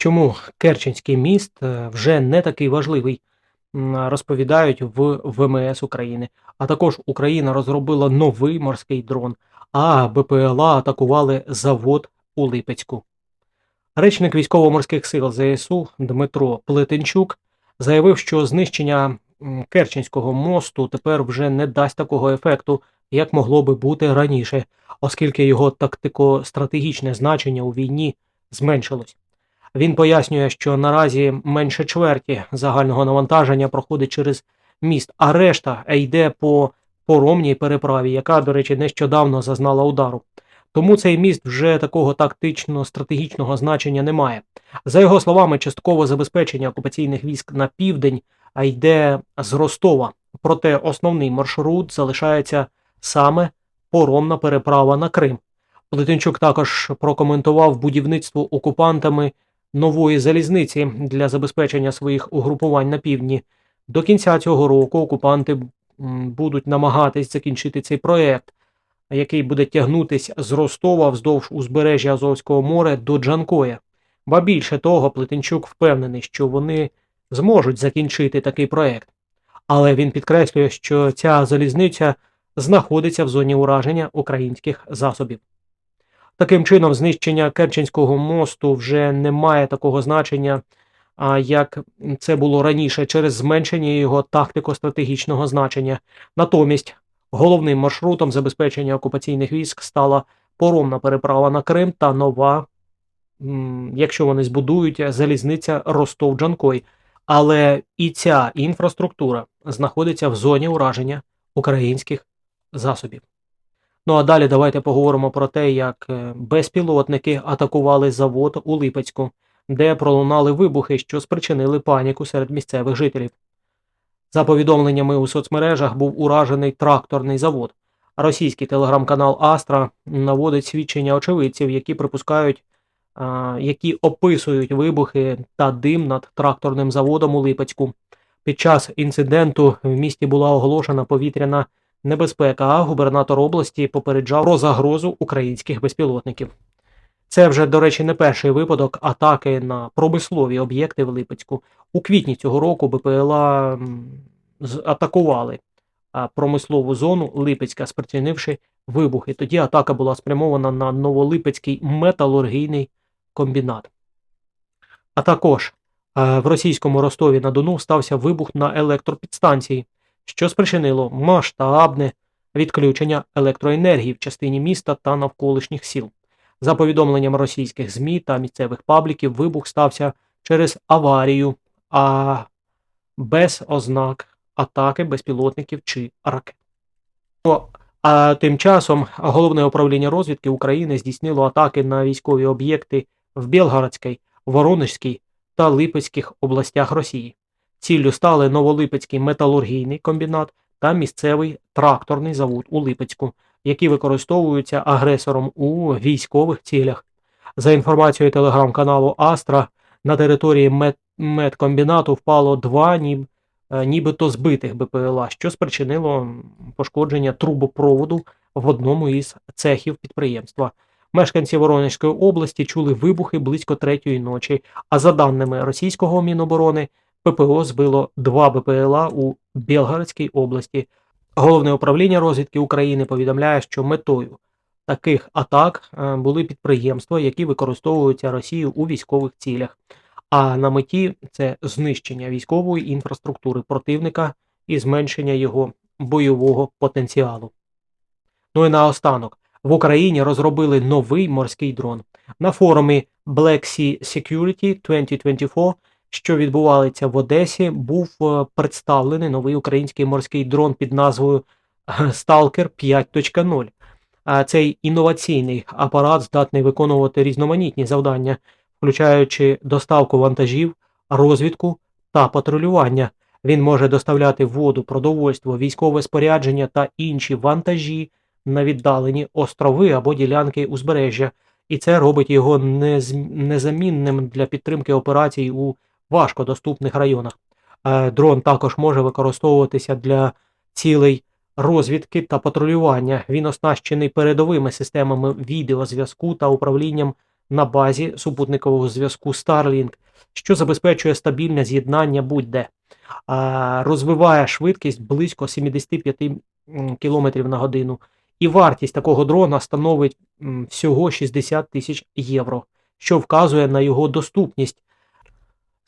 Чому Керченський міст е, вже не такий важливий, розповідають в ВМС України. А також Україна розробила новий морський дрон, а БПЛА атакували завод у Липецьку. Речник військово-морських сил ЗСУ Дмитро Плетенчук заявив, що знищення Керченського мосту тепер вже не дасть такого ефекту, як могло би бути раніше, оскільки його тактико-стратегічне значення у війні зменшилось. Він пояснює, що наразі менше чверті загального навантаження проходить через міст, а решта йде по поромній переправі, яка, до речі, нещодавно зазнала удару. Тому цей міст вже такого тактично-стратегічного значення не має. За його словами, часткове забезпечення окупаційних військ на південь а йде з Ростова. Проте основний маршрут залишається саме поромна переправа на Крим. Плетенчук також прокоментував будівництво окупантами нової залізниці для забезпечення своїх угрупувань на півдні. До кінця цього року окупанти будуть намагатись закінчити цей проект, який буде тягнутись з Ростова вздовж узбережжя Азовського моря до Джанкоя. Ба більше того, Плетенчук впевнений, що вони зможуть закінчити такий проект. Але він підкреслює, що ця залізниця знаходиться в зоні ураження українських засобів. Таким чином, знищення Керченського мосту вже не має такого значення, як це було раніше, через зменшення його тактико-стратегічного значення. Натомість головним маршрутом забезпечення окупаційних військ стала поромна переправа на Крим та нова, якщо вони збудують, залізниця Ростов-Джанкой. Але і ця інфраструктура знаходиться в зоні ураження українських засобів. Ну а далі давайте поговоримо про те, як е, безпілотники атакували завод у Липецьку, де пролунали вибухи, що спричинили паніку серед місцевих жителів. За повідомленнями у соцмережах був уражений тракторний завод. Російський телеграм-канал Астра наводить свідчення очевидців, які припускають, які описують вибухи та дим над тракторним заводом у Липецьку. Під час інциденту в місті була оголошена повітряна небезпека, а губернатор області попереджав про загрозу українських безпілотників. Це вже, до речі, не перший випадок атаки на промислові об'єкти в Липецьку. У квітні цього року БПЛА атакували промислову зону Липецька, спричинивши вибухи. Тоді атака була спрямована на Новолипецький металургійний комбінат. А також е, в російському Ростові на Дону стався вибух на електропідстанції, що спричинило масштабне відключення електроенергії в частині міста та навколишніх сіл. За повідомленням російських ЗМІ та місцевих пабліків, вибух стався через аварію, а без ознак атаки безпілотників чи ракет. А тим часом головне управління розвідки України здійснило атаки на військові об'єкти в Білгородській, Воронежській та Липецьких областях Росії. Ціллю стали Новолипецький металургійний комбінат та місцевий тракторний завод у Липецьку, які використовуються агресором у військових цілях. За інформацією телеграм-каналу Астра, на території мет- медкомбінату впало два ніб, е, нібито збитих БПЛА, що спричинило пошкодження трубопроводу в одному із цехів підприємства. Мешканці Воронезької області чули вибухи близько третьої ночі, а за даними російського Міноборони, ППО збило два БПЛА у Білгородській області. Головне управління розвідки України повідомляє, що метою таких атак е, були підприємства, які використовуються Росією у військових цілях. А на меті це знищення військової інфраструктури противника і зменшення його бойового потенціалу. Ну і наостанок, в Україні розробили новий морський дрон. На форумі Black Sea Security 2024, що відбувається в Одесі, був е, представлений новий український морський дрон під назвою е, Stalker 5.0. А Цей інноваційний апарат здатний виконувати різноманітні завдання, включаючи доставку вантажів, розвідку та патрулювання. Він може доставляти воду, продовольство, військове спорядження та інші вантажі на віддалені острови або ділянки узбережжя, і це робить його нез- незамінним для підтримки операцій у важкодоступних районах. Е, Дрон також може використовуватися для цілей розвідки та патрулювання. Він оснащений передовими системами відеозв'язку та управлінням на базі супутникового зв'язку Starlink, що забезпечує стабільне з'єднання будь-де. Розвиває швидкість близько 75 км на годину. І вартість такого дрона становить всього 60 тисяч євро, що вказує на його доступність.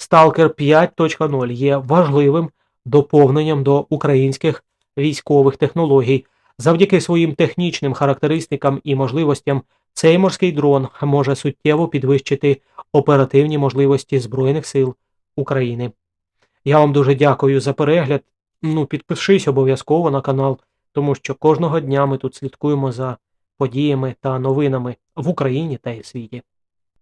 Stalker 5.0 є важливим доповненням до українських військових технологій. Завдяки своїм технічним характеристикам і можливостям цей морський дрон може суттєво підвищити оперативні можливості Збройних сил України. Я вам дуже дякую за перегляд. Ну, підпишись обов'язково на канал, тому що кожного дня ми тут слідкуємо за подіями та новинами в Україні та й світі.